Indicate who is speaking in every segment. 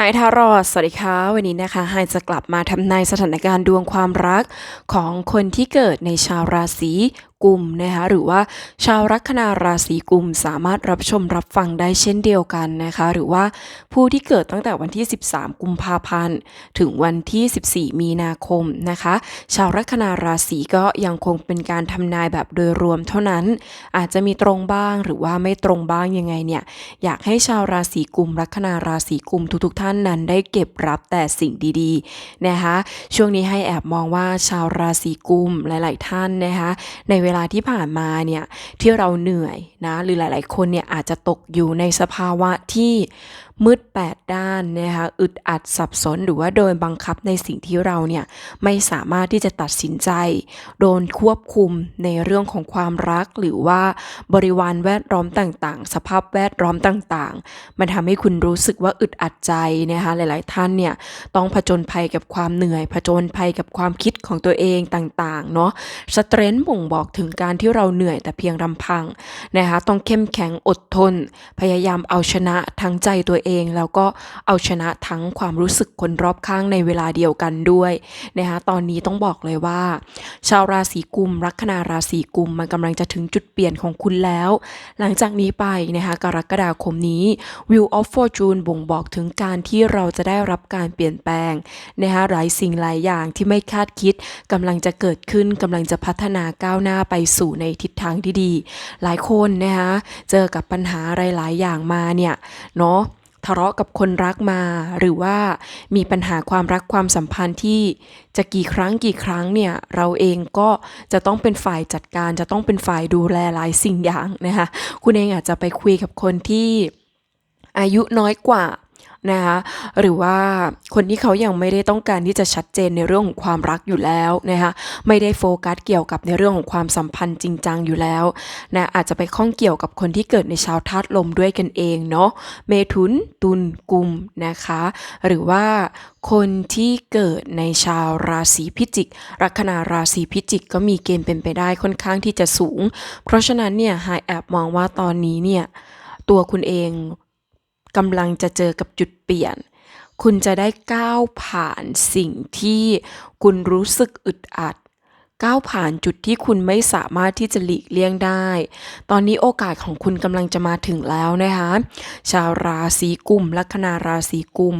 Speaker 1: หายทารอดสวัสดีค่ะ วันนี้นะคะไฮจะกลับมาทำนายสถานการณ์ดวงความรักของคนที่เกิดในชาวราศี กุมนะคะหรือว่าชาวลัคนาราศีกุมสามารถรับชมรับฟังได้เช่นเดียวกันนะคะ หรือว่าผู้ที่เกิดตั้งแต่วันที่ 13 กุมภาพันธ์ ถึงวันที่ 14 มีนาคมนะคะ ชาวลัคนาราศีก็ยังคงเป็นการทำนายแบบโดยรวมเท่านั้น อาจจะมีตรงบ้างหรือว่าไม่ตรงบ้างยังไงเนี่ยอยากให้ชาวราศีกุมลัคนาราศีกุมทุกๆ ท่านนั้นได้เก็บรับแต่สิ่งดีๆนะคะ ช่วงนี้ให้แอบมองว่าชาวราศีกุมหลาย ๆ ท่านนะคะในเวลาที่ผ่านมาเนี่ยที่เราเหนื่อยนะหรือหลาย ๆ คนเนี่ยอาจจะตกอยู่ในสภาวะที่ มืดแปดด้านนะคะอึดอัดสับสนหรือว่าโดนบังคับในสิ่งที่เราเนี่ยไม่สามารถที่จะตัดสินใจ โดนควบคุมในเรื่องของความรัก หรือว่าบริวารแวดล้อมต่างๆ สภาพแวดล้อมต่างๆ มันทำให้คุณรู้สึกว่าอึดอัดใจนะคะหลาย ๆ ท่านเนี่ยต้องผจญภัยกับความเหนื่อย ผจญภัยกับความคิดของตัวเองต่างๆเนาะสเตรนท์บ่งบอกถึงการที่เราเหนื่อยแต่เพียงลำพังนะคะต้องเข้มแข็งอดทน พยายามเอาชนะทั้งใจตัวเองแล้วก็เอาชนะทั้งความรู้สึกคนรอบข้างในเวลาเดียวกันด้วยนะคะตอนนี้ต้องบอกเลยว่า ชาวราศีกุมลัคนาราศีกุมมันกำลังจะถึงจุดเปลี่ยนของคุณแล้ว หลังจากนี้ไปนะคะกรกฎาคมนี้ Wheel of Fortune บ่งบอกถึงการที่เราจะได้รับการเปลี่ยนแปลงนะคะหลายสิ่งหลายอย่างที่ไม่คาดคิดกำลังจะเกิดขึ้นกำลังจะพัฒนาก้าวหน้าไปสู่ในทิศทางที่ดี หลายคนนะคะเจอกับปัญหาหลายอย่างมาเนี่ยเนาะ ทะเลาะกับคนรักมา หรือว่ามีปัญหาความรักความสัมพันธ์ที่จะกี่ครั้งกี่ครั้งเนี่ยเราเองก็จะต้องเป็นฝ่ายจัดการจะต้องเป็นฝ่ายดูแลหลายสิ่งอย่างนะคะคุณเองอาจจะไปคุยกับคนที่อายุน้อยกว่า นะคะหรือว่าคนที่เขายังไม่ได้ต้องการที่จะชัดเจนในเรื่องของความรักอยู่แล้วนะคะไม่ได้โฟกัสเกี่ยวกับในเรื่องของความสัมพันธ์จริงจังอยู่แล้วนะอาจจะไปข้องเกี่ยวกับคนที่เกิดในชาวธาตุลมด้วยกันเองเนาะเมถุนตุลกุมนะคะ หรือว่าคนที่เกิดในชาวราศีพิจิก ลัคนาราศีพิจิกก็มีเกณฑ์เป็นไปได้ค่อนข้างที่จะสูง เพราะฉะนั้นเนี่ยหายแอบมองว่าตอนนี้เนี่ยตัวคุณเอง กำลังจะเจอกับจุดเปลี่ยน คุณจะได้ก้าวผ่านสิ่งที่คุณรู้สึกอึดอัด ก้าวผ่านจุดที่คุณไม่สามารถที่จะหลีกเลี่ยงได้ ตอนนี้โอกาสของคุณกำลังจะมาถึงแล้วนะคะ ชาวราศีกุมลัคนาราศีกุม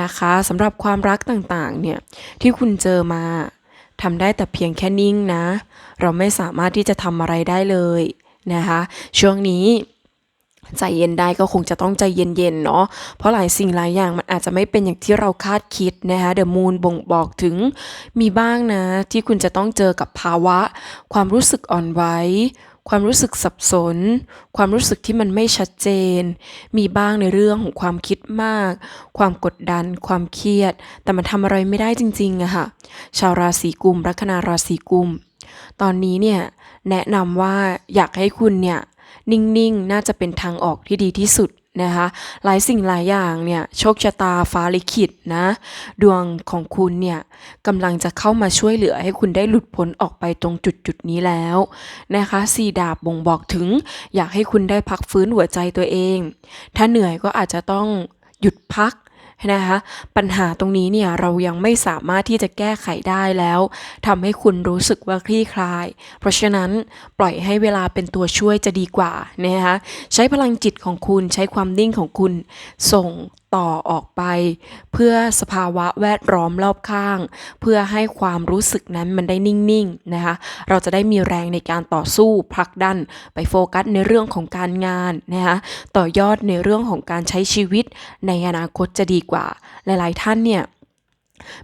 Speaker 1: นะคะสำหรับความรักต่างๆเนี่ยที่คุณเจอมาทำได้แต่เพียงแค่นิ่งนะ เราไม่สามารถที่จะทำอะไรได้เลยนะคะ ช่วงนี้ ใจเย็นได้ก็คงจะต้องใจเย็นๆเนาะ เพราะหลายสิ่งหลายอย่างมันอาจจะไม่เป็นอย่างที่เราคาดคิดนะคะเดอะมูนบ่งบอกถึงมีบ้างนะ ที่คุณจะต้องเจอกับภาวะ ความรู้สึกอ่อนไหวความรู้สึกสับสน ความรู้สึกที่มันไม่ชัดเจน มีบ้างในเรื่องของความคิดมาก ความกดดัน ความเครียด แต่มันทำอะไรไม่ได้จริงๆอะค่ะ ชาวราศีกุมลัคนาราศีกุม ตอนนี้เนี่ยแนะนำว่าอยากให้คุณเนี่ย นิ่งๆ น่าจะเป็นทางออกที่ดีที่สุดนะคะ หลายสิ่งหลายอย่างเนี่ยโชคชะตาฟ้าลิขิตนะ ดวงของคุณเนี่ยกำลังจะเข้ามาช่วยเหลือให้คุณได้หลุดพ้นออกไปตรงจุดจุดนี้แล้วนะคะสีดาบบ่งบอกถึง อยากให้คุณได้พักฟื้นหัวใจตัวเอง ถ้าเหนื่อยก็อาจจะต้องหยุดพัก นะคะปัญหาตรงนี้เนี่ยเรายังไม่สามารถที่จะแก้ไขได้แล้วทำให้คุณรู้สึกว่าคลี่คลาย เพราะฉะนั้นปล่อยให้เวลาเป็นตัวช่วยจะดีกว่านะคะใช้พลังจิตของคุณใช้ความนิ่งของคุณส่งต่อออกไป เพื่อสภาวะแวดล้อมรอบข้าง เพื่อให้ความรู้สึกนั้นมันได้นิ่งๆนะคะเราจะได้มีแรงในการต่อสู้ผลักดันไปโฟกัสในเรื่องของการงานนะคะต่อยอดในเรื่องของการใช้ชีวิตในอนาคตจะดีกว่า หลายๆท่านเนี่ย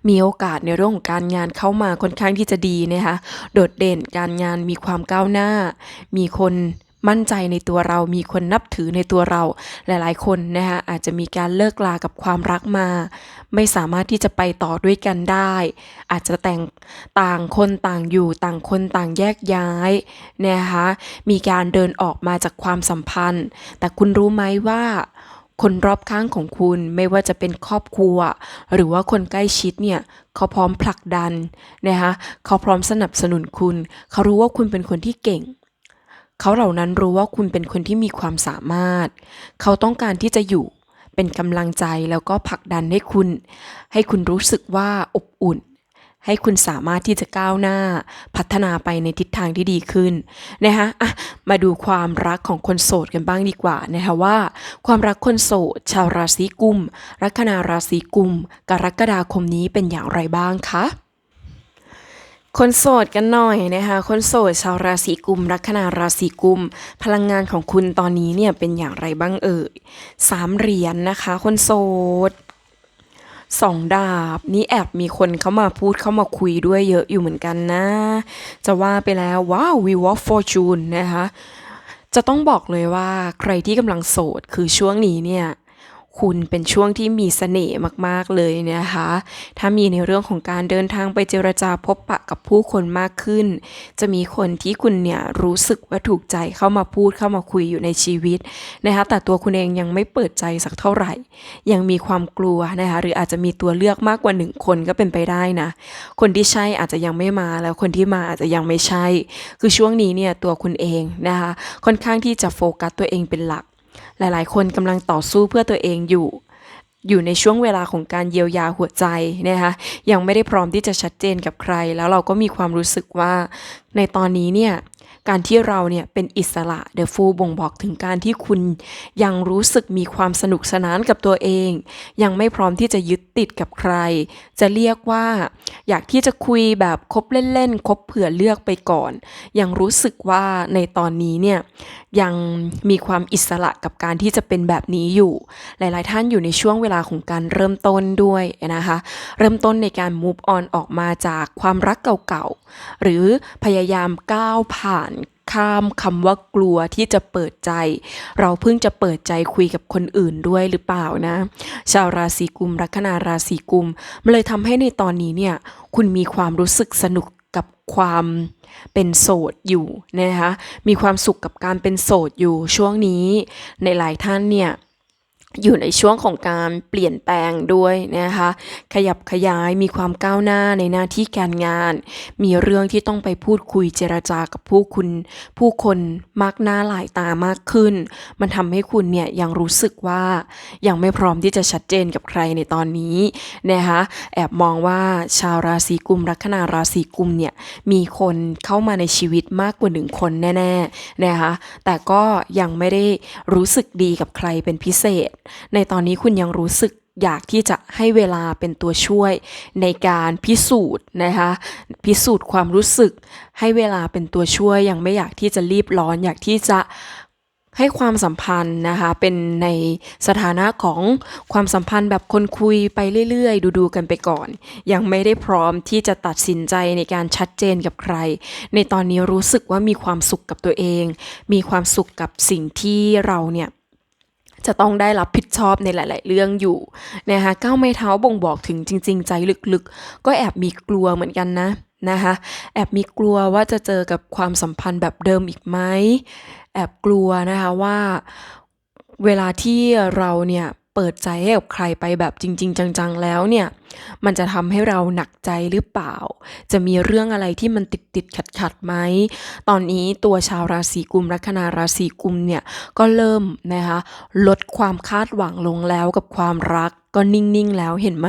Speaker 1: มีโอกาสในเรื่องของการงานเข้ามาค่อนข้างที่จะดีนะคะ โดดเด่นการงานมีความก้าวหน้า มีคน มั่นใจในตัวเรามีคนนับถือในตัวเรา หลายๆ คนนะคะอาจจะมีการเลิกลากับความรักมา ไม่สามารถที่จะไปต่อด้วยกันได้ อาจจะแต่งต่างคนต่างอยู่ต่างคนต่างแยกย้ายนะคะมีการเดินออกมาจากความสัมพันธ์ แต่คุณรู้ไหมว่าคนรอบข้างของคุณไม่ว่าจะเป็นครอบครัว หรือว่าคนใกล้ชิดเนี่ยเขาพร้อมผลักดันนะคะเขาพร้อมสนับสนุนคุณ เขารู้ว่าคุณเป็นคนที่เก่ง เขาเหล่านั้นรู้ว่าคุณเป็นคนที่มีความสามารถ เขาต้องการที่จะอยู่เป็นกำลังใจแล้วก็ผลักดันให้คุณ ให้คุณรู้สึกว่าอบอุ่น ให้คุณสามารถที่จะก้าวหน้า พัฒนาไปในทิศทางที่ดีขึ้นนะคะะมาดูความรักของคนโสดกันบ้างดีกว่านะคะว่า ความรักคนโสด ชาวราศีกุม ลัคนาราศีกุม กรกฎาคมนี้เป็นอย่างไรบ้างคะ คนโสดกันหน่อยนะคะ คนโสดชาวราศีกุม ลัคนาราศีกุม พลังงานของคุณตอนนี้เนี่ยเป็นอย่างไรบ้างเอ่ยสามเหรียญนนะคะ คนโสดสองดาบนี่แอบมีคนเข้ามาพูดเข้ามาคุยด้วยเยอะอยู่เหมือนกันนะ จะว่าไปแล้วว้าว Wheel of Fortune นะคะ จะต้องบอกเลยว่าใครที่กำลังโสดคือช่วงนี้เนี่ย คุณเป็นช่วงที่มีเสน่ห์มากๆเลยนะคะ ถ้ามีในเรื่องของการเดินทางไปเจรจาพบปะกับผู้คนมากขึ้น จะมีคนที่คุณเนี่ยรู้สึกว่าถูกใจเข้ามาพูดเข้ามาคุยอยู่ในชีวิตนะคะ แต่ตัวคุณเองยังไม่เปิดใจสักเท่าไหร่ ยังมีความกลัวนะคะ หรืออาจจะมีตัวเลือกมากกว่าหนึ่งคนก็เป็นไปได้นะ คนที่ใช่อาจจะยังไม่มาแล้วคนที่มาอาจจะยังไม่ใช่ คือช่วงนี้เนี่ยตัวคุณเองนะคะ ค่อนข้างที่จะโฟกัสตัวเองเป็นหลัก หลายๆ คนกำลังต่อสู้เพื่อตัวเองอยู่ อยู่ในช่วงเวลาของการเยียวยาหัวใจนะคะยังไม่ได้พร้อมที่จะชัดเจนกับใคร แล้วเราก็มีความรู้สึกว่าในตอนนี้เนี่ย การที่เราเนี่ยเป็นอิสระเดอะฟูบ่งบอกถึงการที่คุณยังรู้สึกมีความสนุกสนานกับตัวเอง ยังไม่พร้อมที่จะยึดติดกับใคร จะเรียกว่า อยากที่จะคุยแบบคบเล่นๆคบเผื่อเลือกไปก่อน ยังรู้สึกว่าในตอนนี้เนี่ยยังมีความอิสระกับการที่จะเป็นแบบนี้อยู่ หลายๆ ท่านอยู่ในช่วงเวลาของการเริ่มต้นด้วยนะคะ เริ่มต้นในการ move on ออกมาจากความรักเก่าๆ หรือพยายามก้าวผ่าน ข้ามคำว่ากลัวที่จะเปิดใจ เราเพิ่งจะเปิดใจคุยกับคนอื่นด้วยหรือเปล่านะ ชาวราศีกุมลัคนาราศีกุมมันเลยทำให้ในตอนนี้เนี่ยคุณมีความรู้สึกสนุกกับความเป็นโสดอยู่นะคะมีความสุขกับการเป็นโสดอยู่ช่วงนี้ในหลายท่านเนี่ย อยู่ในช่วงของการเปลี่ยนแปลงด้วยนะคะ ขยับขยายมีความก้าวหน้าในหน้าที่การงาน มีเรื่องที่ต้องไปพูดคุยเจรจากับผู้คุณ ผู้คนมากหน้าหลายตามากขึ้น มันทำให้คุณเนี่ยยังรู้สึกว่ายังไม่พร้อมที่จะชัดเจนกับใครในตอนนี้นะคะแอบมองว่าชาวราศีกุมลัคนาราศีกุมเนี่ยมีคนเข้ามาในชีวิตมากกว่าหนึ่งคนแน่ๆนะคะแต่ก็ยังไม่ได้รู้สึกดีกับใครเป็นพิเศษในตอนนี้คุณยังรู้สึกอยากที่จะให้เวลาเป็นตัวช่วยในการพิสูจน์นะคะพิสูจน์ความรู้สึก ให้เวลาเป็นตัวช่วยยังไม่อยากที่จะรีบร้อน อยากที่จะให้ความสัมพันธ์นะคะเป็นในสถานะของความสัมพันธ์แบบคนคุยไปเรื่อยๆ ดูๆกันไปก่อน ยังไม่ได้พร้อมที่จะตัดสินใจในการชัดเจนกับใคร ในตอนนี้รู้สึกว่ามีความสุขกับตัวเอง มีความสุขกับสิ่งที่เราเนี่ย จะต้องได้รับผิดชอบในหลาย ๆ เรื่องอยู่นะคะก้าวไม้เท้าบ่งบอกถึงจริง ๆ ใจลึกๆ ก็แอบมีกลัวเหมือนกันนะนะคะแอบมีกลัวว่าจะเจอกับความสัมพันธ์แบบเดิมอีกไหมแอบกลัวนะคะว่าเวลาที่เราเนี่ย เปิดใจให้กับใครไปแบบจริง ๆ จัง ๆ แล้วเนี่ย มันจะทำให้เราหนักใจหรือเปล่า จะมีเรื่องอะไรที่มันติดติดขัดขัดๆไหม ตอนนี้ตัวชาวราศีกุมลัคนาราศีกุมเนี่ย ก็เริ่มนะคะลดความคาดหวังลงแล้วกับความรัก ก็นิ่งๆแล้วเห็นไหม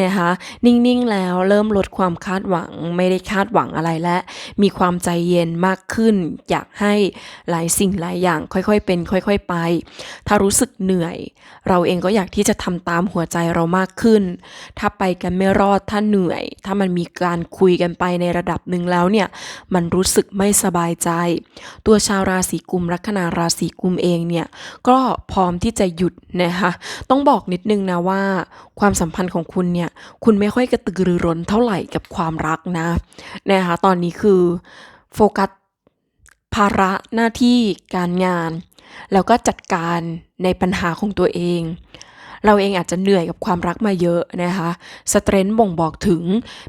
Speaker 1: นะคะนิ่งๆแล้วเริ่มลดความคาดหวังไม่ได้คาดหวังอะไรและ มีความใจเย็นมากขึ้น อยากให้หลายสิ่งหลายอย่างค่อยๆเป็น ค่อย ๆไป ถ้ารู้สึกเหนื่อย เราเองก็อยากที่จะทำตามหัวใจเรามากขึ้น ถ้าไปกันไม่รอดถ้าเหนื่อย ถ้ามันมีการคุยกันไปในระดับหนึ่งแล้วเนี่ยมันรู้สึกไม่สบายใจ ตัวชาวราศีกุมลัคนาราศีกุมเองเนี่ยก็พร้อมที่จะหยุดนะคะต้องบอกนิดนึงนะว่าความสัมพันธ์ของคุณเนี่ย คุณไม่ค่อยกระตือรือร้นเท่าไหร่กับความรักนะนะคะตอนนี้คือโฟกัสภาระหน้าที่การงาน แล้วก็จัดการในปัญหาของตัวเอง เราเองอาจจะเหนื่อยกับความรักมาเยอะนะคะสเตรนท์บ่งบอกถึง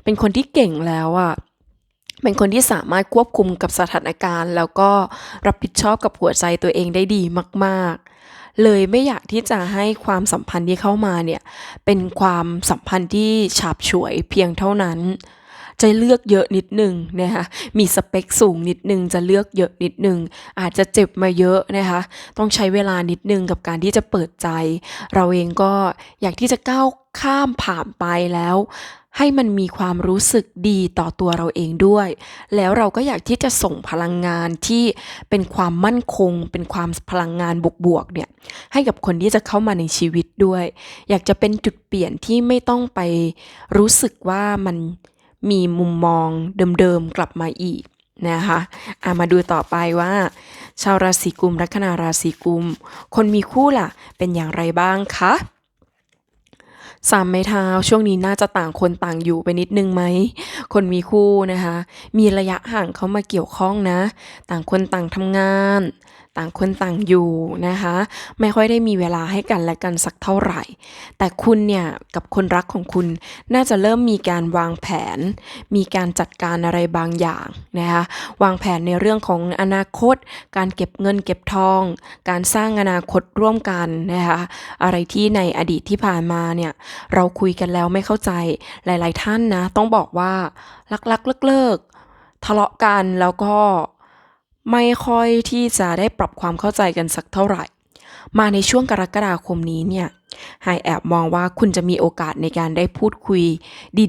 Speaker 1: เป็นคนที่เก่งแล้วอะเป็นคนที่สามารถควบคุมกับสถานการณ์ แล้วก็รับผิดชอบกับหัวใจตัวเองได้ดีมาก ๆ เลยไม่อยากที่จะให้ความสัมพันธ์ที่เข้ามาเนี่ยเป็นความสัมพันธ์ที่ฉาบฉวยเพียงเท่านั้น จะเลือกเยอะนิดหนึ่งนะคะมีสเปคสูงนิดหนึ่งจะเลือกเยอะนิดหนึ่งอาจจะเจ็บมาเยอะนะคะต้องใช้เวลานิดนึงกับการที่จะเปิดใจ เราเองก็อยากที่จะก้าวข้ามผ่านไปแล้ว ให้มันมีความรู้สึกดีต่อตัวเราเองด้วย แล้วเราก็อยากที่จะส่งพลังงานที่เป็นความมั่นคง เป็นความพลังงานบวกๆเนี่ยให้กับคนที่จะเข้ามาในชีวิตด้วย อยากจะเป็นจุดเปลี่ยนที่ไม่ต้องไปรู้สึกว่ามันมีมุมมองเดิมๆกลับมาอีกนะคะอะมาดูต่อไปว่า ชาวราศีกุมลัคนาราศีกุม คนมีคู่ล่ะ เป็นอย่างไรบ้างคะ สามไม้เท้าช่วงนี้น่าจะต่างคนต่างอยู่ไปนิดนึงไหม คนมีคู่นะคะ มีระยะห่างเข้ามาเกี่ยวข้องนะ ต่างคนต่างทำงาน ต่างคนต่างอยู่นะคะ ไม่ค่อยได้มีเวลาให้กันและกันสักเท่าไหร่ แต่คุณเนี่ยกับคนรักของคุณน่าจะเริ่มมีการวางแผน มีการจัดการอะไรบางอย่างนะคะวางแผนในเรื่องของอนาคต การเก็บเงินเก็บทอง การสร้างอนาคตร่วมกันนะคะอะไรที่ในอดีตที่ผ่านมาเนี่ยเราคุยกันแล้วไม่เข้าใจหลาย ๆ ท่านนะต้องบอกว่ารักๆเลิกๆทะเลาะกันแล้วก็ ไม่ค่อยที่จะได้ปรับความเข้าใจกันสักเท่าไหร่ มาในช่วงกรกฎาคมนี้เนี่ยไฮแอบมองว่าคุณจะมีโอกาสในการได้พูดคุย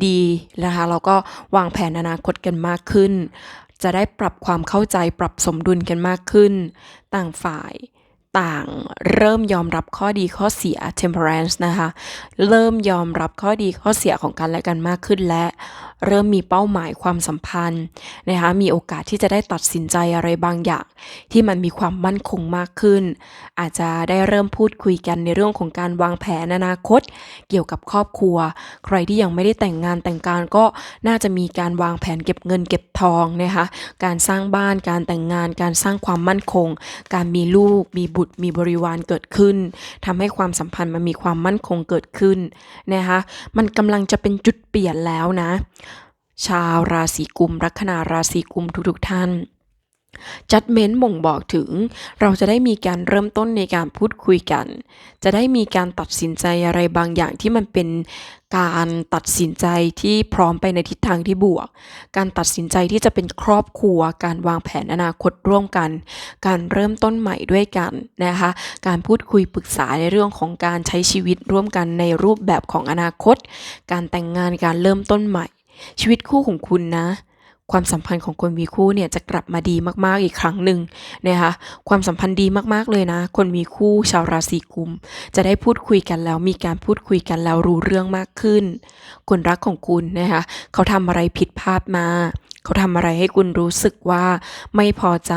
Speaker 1: ดีๆนะคะแล้วก็วางแผนอนาคตกันมากขึ้น จะได้ปรับความเข้าใจปรับสมดุลกันมากขึ้น ต่างฝ่าย ต่างเริ่มยอมรับข้อดีข้อเสีย temperance นะคะ เริ่มยอมรับข้อดีข้อเสียของกันและกันมากขึ้นและ เริ่มมีเป้าหมายความสัมพันธ์นะคะ มีโอกาสที่จะได้ตัดสินใจอะไรบางอย่าง ที่มันมีความมั่นคงมากขึ้น อาจจะได้เริ่มพูดคุยกันในเรื่องของการวางแผนอนาคต เกี่ยวกับครอบครัว ใครที่ยังไม่ได้แต่งงานแต่งการก็น่าจะมีการวางแผนเก็บเงินเก็บทองนะคะ การสร้างบ้าน การแต่งงาน การสร้างความมั่นคง การมีลูก มีบุตรมีบริวารเกิดขึ้นทำให้ความสัมพันธ์มันมีความมั่นคงเกิดขึ้นนะคะมันกำลังจะเป็นจุดเปลี่ยนแล้วนะ ชาวราศีกุมลัคนาราศีกุมทุกๆท่าน จัดเม้นบ่งบอกถึง เราจะได้มีการเริ่มต้นในการพูดคุยกัน จะได้มีการตัดสินใจอะไรบางอย่างที่มันเป็นการตัดสินใจที่พร้อมไปในทิศทางที่บวก การตัดสินใจที่จะเป็นครอบครัว การวางแผนอนาคตร่วมกัน การเริ่มต้นใหม่ด้วยกันนะคะ การพูดคุยปรึกษาในเรื่องของการใช้ชีวิตร่วมกันในรูปแบบของอนาคต การแต่งงานการเริ่มต้นใหม่ ชีวิตคู่ของคุณนะ ความสัมพันธ์ของคนมีคู่เนี่ยจะกลับมาดีมากๆอีกครั้งหนึ่งนะคะความสัมพันธ์ดีมากๆเลยนะ คนมีคู่ชาวราศีกุม จะได้พูดคุยกันแล้วมีการพูดคุยกันแล้วรู้เรื่องมากขึ้น คนรักของคุณนะคะเขาทำอะไรผิดพลาดมาเขาทำอะไรให้คุณรู้สึกว่าไม่พอใจ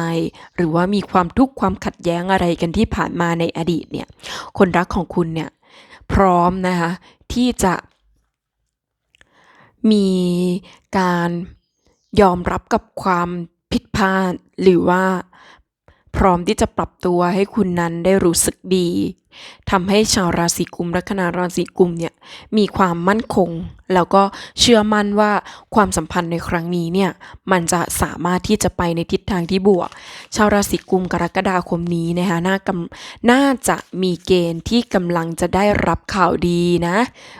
Speaker 1: หรือว่ามีความทุกข์ความขัดแย้งอะไรกันที่ผ่านมาในอดีตเนี่ยคนรักของคุณเนี่ยพร้อมนะคะที่จะมีการ ยอมรับกับความผิดพลาด หรือว่าพร้อมที่จะปรับตัวให้คุณนั้นได้รู้สึกดี ทำให้ชาวราศีกุมลัคนาราศีกุมเนี่ยมีความมั่นคง แล้วก็เชื่อมั่นว่าความสัมพันธ์ในครั้งนี้เนี่ยมันจะสามารถที่จะไปในทิศทางที่บวก ชาวราศีกุมกรกฎาคมนี้นะคะน่ากำน่าจะมีเกณฑ์ที่กำลังจะได้รับข่าวดีนะ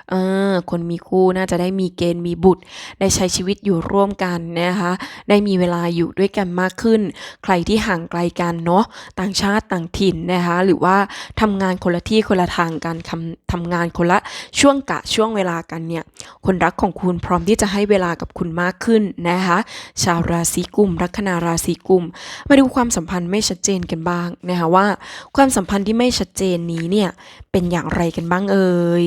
Speaker 1: เออคนมีคู่น่าจะได้มีเกณฑ์มีบุตร ได้ใช้ชีวิตอยู่ร่วมกันนะคะได้มีเวลาอยู่ด้วยกันมากขึ้น ใครที่ห่างไกลกันเนาะต่างชาติต่างถิ่นนะคะหรือว่าทำงานคนละที่คนละทางกันทำทำงานคนละช่วงกะช่วงเวลากันเนี่ยคนรักของคุณพร้อมที่จะให้เวลากับคุณมากขึ้นนะคะชาวราศีกุมลัคนาราศีกุม มาดูความสัมพันธ์ไม่ชัดเจนกันบ้างนะคะว่า ความสัมพันธ์ที่ไม่ชัดเจนนี้เนี่ยเป็นอย่างไรกันบ้างเอ่ย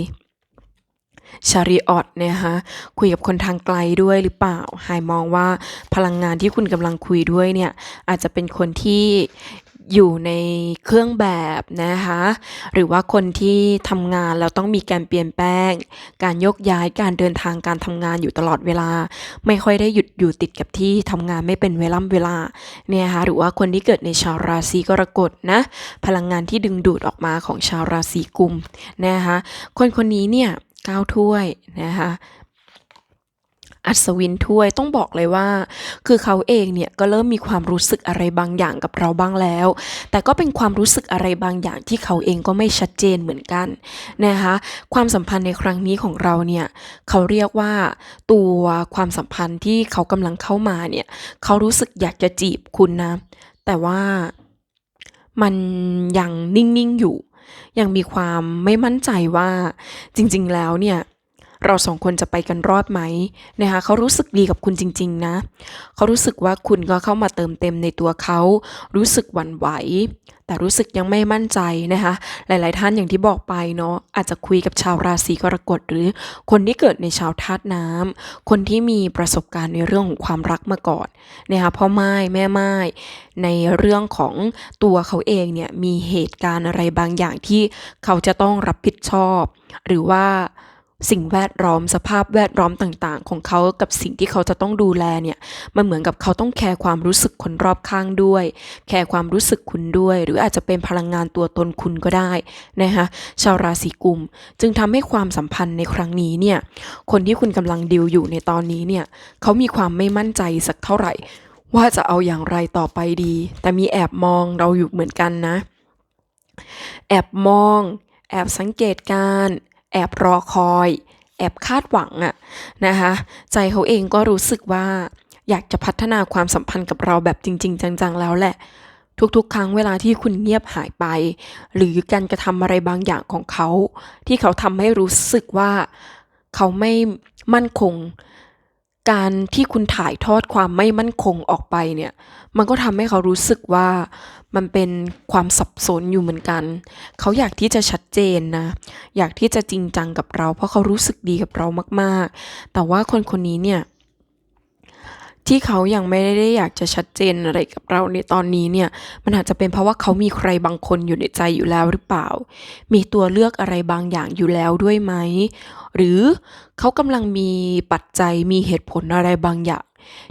Speaker 1: ชาริออตนะคะคุยกับคนทางไกลด้วยหรือเปล่าไฮมองว่าพลังงานที่คุณกำลังคุยด้วยเนี่ยอาจจะเป็นคนที่ อยู่ในเครื่องแบบนะคะ หรือว่าคนที่ทำงานแล้วต้องมีการเปลี่ยนแปลง การยกย้ายการเดินทางการทำงานอยู่ตลอดเวลา ไม่ค่อยได้หยุดอยู่ติดกับที่ทำงานไม่เป็นเวล่ำเวลาเนี่ยนะคะหรือว่าคนที่เกิดในชาวราศีกรกฎนะพลังงานที่ดึงดูดออกมาของชาวราศีกุมนะคะคนคนนี้เนี่ยก้าวถ้วยนะคะ อัศวินถ้วยต้องบอกเลยว่า คือเขาเองเนี่ยก็เริ่มมีความรู้สึกอะไรบางอย่างกับเราบ้างแล้ว แต่ก็เป็นความรู้สึกอะไรบางอย่างที่เขาเองก็ไม่ชัดเจนเหมือนกันนะคะความสัมพันธ์ในครั้งนี้ของเราเนี่ยเขาเรียกว่าตัวความสัมพันธ์ที่เขากำลังเข้ามาเนี่ยเขารู้สึกอยากจะจีบคุณนะ แต่ว่ามันยังนิ่งๆอยู่ ยังมีความไม่มั่นใจว่าจริง ๆ แล้วเนี่ย เราสองคนจะไปกันรอดไหมนะคะเขารู้สึกดีกับคุณจริง ๆ นะ เขารู้สึกว่าคุณก็เข้ามาเติมเต็มในตัวเขา รู้สึกหวั่นไหว แต่รู้สึกยังไม่มั่นใจนะคะหลาย ๆ ท่านอย่างที่บอกไปเนาะอาจจะคุยกับชาวราศีกรกฎหรือคนที่เกิดในชาวธาตุน้ำคนที่มีประสบการณ์ในเรื่องของความรักมาก่อนนะคะพ่อไม้แม่ไม้ในเรื่องของตัวเขาเองเนี่ยมีเหตุการณ์อะไรบางอย่างที่เขาจะต้องรับผิดชอบ หรือว่า สิ่งแวดล้อมสภาพแวดล้อมต่างๆ ของเขากับสิ่งที่เขาจะต้องดูแลเนี่ยมันเหมือนกับเขาต้องแคร์ความรู้สึกคนรอบข้างด้วย แคร์ความรู้สึกคุณด้วย หรืออาจจะเป็นพลังงานตัวตนคุณก็ได้นะคะชาวราศีกุม จึงทำให้ความสัมพันธ์ในครั้งนี้เนี่ยคนที่คุณกำลังดิวอยู่ในตอนนี้เนี่ยเขามีความไม่มั่นใจสักเท่าไหร่ ว่าจะเอาอย่างไรต่อไปดี แต่มีแอบมองเราอยู่เหมือนกันนะ แอบมองแอบสังเกตการ แอบรอคอย แอบคาดหวังอะนะคะใจเขาเองก็รู้สึกว่า อยากจะพัฒนาความสัมพันธ์กับเราแบบจริง ๆ จังๆแล้วแหละ ทุกๆ ครั้งเวลาที่คุณเงียบหายไป หรือการกระทำอะไรบางอย่างของเขา ที่เขาทำให้รู้สึกว่าเขาไม่มั่นคง การที่คุณถ่ายทอดความไม่มั่นคงออกไปเนี่ย มันก็ทำให้เขารู้สึกว่ามันเป็นความสับสนอยู่เหมือนกัน เขาอยากที่จะชัดเจนนะ อยากที่จะจริงจังกับเรา เพราะเขารู้สึกดีกับเรามาก ๆ แต่ว่าคนคนนี้เนี่ย ที่เขายังไม่ได้อยากจะชัดเจนอะไรกับเราในตอนนี้เนี่ยมันอาจจะเป็นเพราะว่าเขามีใครบางคนอยู่ในใจอยู่แล้วหรือเปล่า มีตัวเลือกอะไรบางอย่างอยู่แล้วด้วยไหม หรือเขากำลังมีปัจจัยมีเหตุผลอะไรบางอย่าง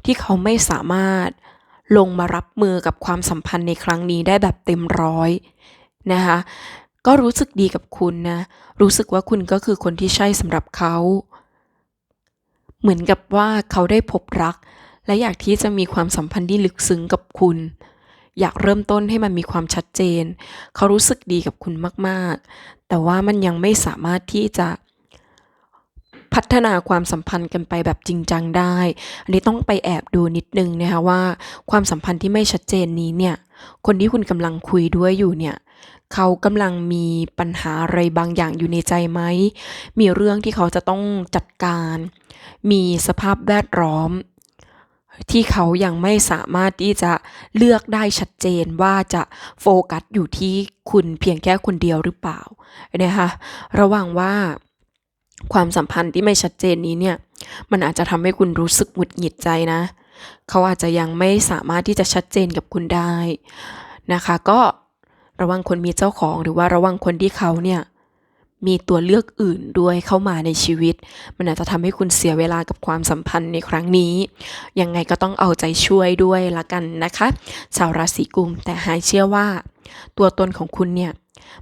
Speaker 1: ที่เขาไม่สามารถลงมารับมือกับความสัมพันธ์ในครั้งนี้ได้แบบเต็มร้อยนะคะก็รู้สึกดีกับคุณนะ รู้สึกว่าคุณก็คือคนที่ใช่สำหรับเขา เหมือนกับว่าเขาได้พบรัก และอยากที่จะมีความสัมพันธ์ที่ลึกซึ้งกับคุณ อยากเริ่มต้นให้มันมีความชัดเจน เขารู้สึกดีกับคุณมาก ๆ แต่ว่ามันยังไม่สามารถที่จะพัฒนาความสัมพันธ์กันไปแบบจริงจังได้ อันนี้ต้องไปแอบดูนิดนึงนะคะว่า ความสัมพันธ์ที่ไม่ชัดเจนนี้เนี่ย คนที่คุณกำลังคุยด้วยอยู่เนี่ย เขากำลังมีปัญหาอะไรบางอย่างอยู่ในใจไหม มีเรื่องที่เขาจะต้องจัดการ มีสภาพแวดล้อม ที่เขายังไม่สามารถที่จะเลือกได้ชัดเจนว่าจะโฟกัสอยู่ที่คุณเพียงแค่คนเดียวหรือเปล่านะคะระหว่างว่าความสัมพันธ์ที่ไม่ชัดเจนนี้เนี่ย มันอาจจะทำให้คุณรู้สึกหงุดหงิดใจนะ เขาอาจจะยังไม่สามารถที่จะชัดเจนกับคุณได้นะคะ ก็ระวังคนมีเจ้าของหรือว่าระวังคนที่เขาเนี่ย มีตัวเลือกอื่นด้วยเข้ามาในชีวิต มันอาจจะทำให้คุณเสียเวลากับความสัมพันธ์ในครั้งนี้ ยังไงก็ต้องเอาใจช่วยด้วยละกันนะคะ ชาวราศีกุมแต่หายเชื่อว่า ตัวตนของคุณเนี่ย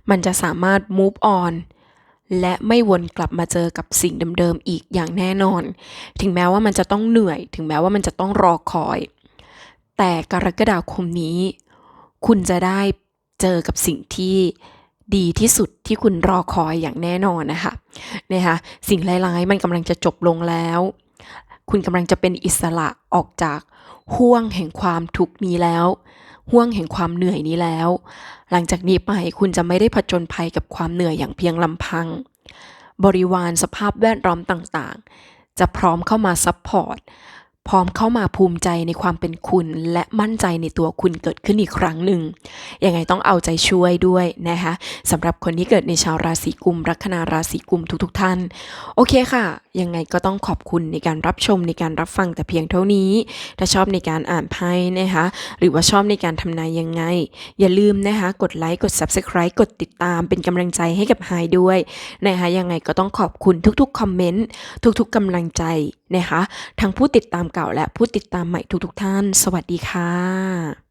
Speaker 1: มันจะสามารถ move on และไม่วนกลับมาเจอกับสิ่งเดิมๆอีกอย่างแน่นอน ถึงแม้ว่ามันจะต้องเหนื่อย ถึงแม้ว่ามันจะต้องรอคอย แต่กรกฎาคมนี้ คุณจะได้เจอกับสิ่งที่ ดีที่สุดที่คุณรอคอยอย่างแน่นอนนะคะนะคะสิ่งร้ายๆมันกำลังจะจบลงแล้ว คุณกำลังจะเป็นอิสระออกจากห่วงแห่งความทุกข์นี้แล้ว ห่วงแห่งความเหนื่อยนี้แล้ว หลังจากนี้ไปคุณจะไม่ได้ผจญภัยกับความเหนื่อยอย่างเพียงลำพัง บริวารสภาพแวดล้อมต่างๆ จะพร้อมเข้ามาซัพพอร์ต พร้อมเข้ามาภูมิใจในความเป็นคุณ และมั่นใจในตัวคุณเกิดขึ้นอีกครั้งหนึ่ง ยังไงต้องเอาใจช่วยด้วยนะคะสำหรับคนที่เกิดในชาวราศีกุม ลัคนาราศีกุมทุกๆทท่าน โอเคค่ะ ยังไงก็ต้องขอบคุณในการรับชมในการรับฟังแต่เพียงเท่านี้ ถ้าชอบในการอ่านไพ่นะคะหรือว่าชอบในการทำนายยังไง อย่าลืมนะคะกดไลค์กด Subscribe กดติดตามเป็นกำลังใจให้กับไฮด้วยนะคะยังไงก็ต้องขอบคุณทุกๆคอมเมนต์ทุกๆกำลังใจนะคะทั้งผู้ติดตามเก่าและผู้ติดตามใหม่ทุกๆท่าน สวัสดีค่ะ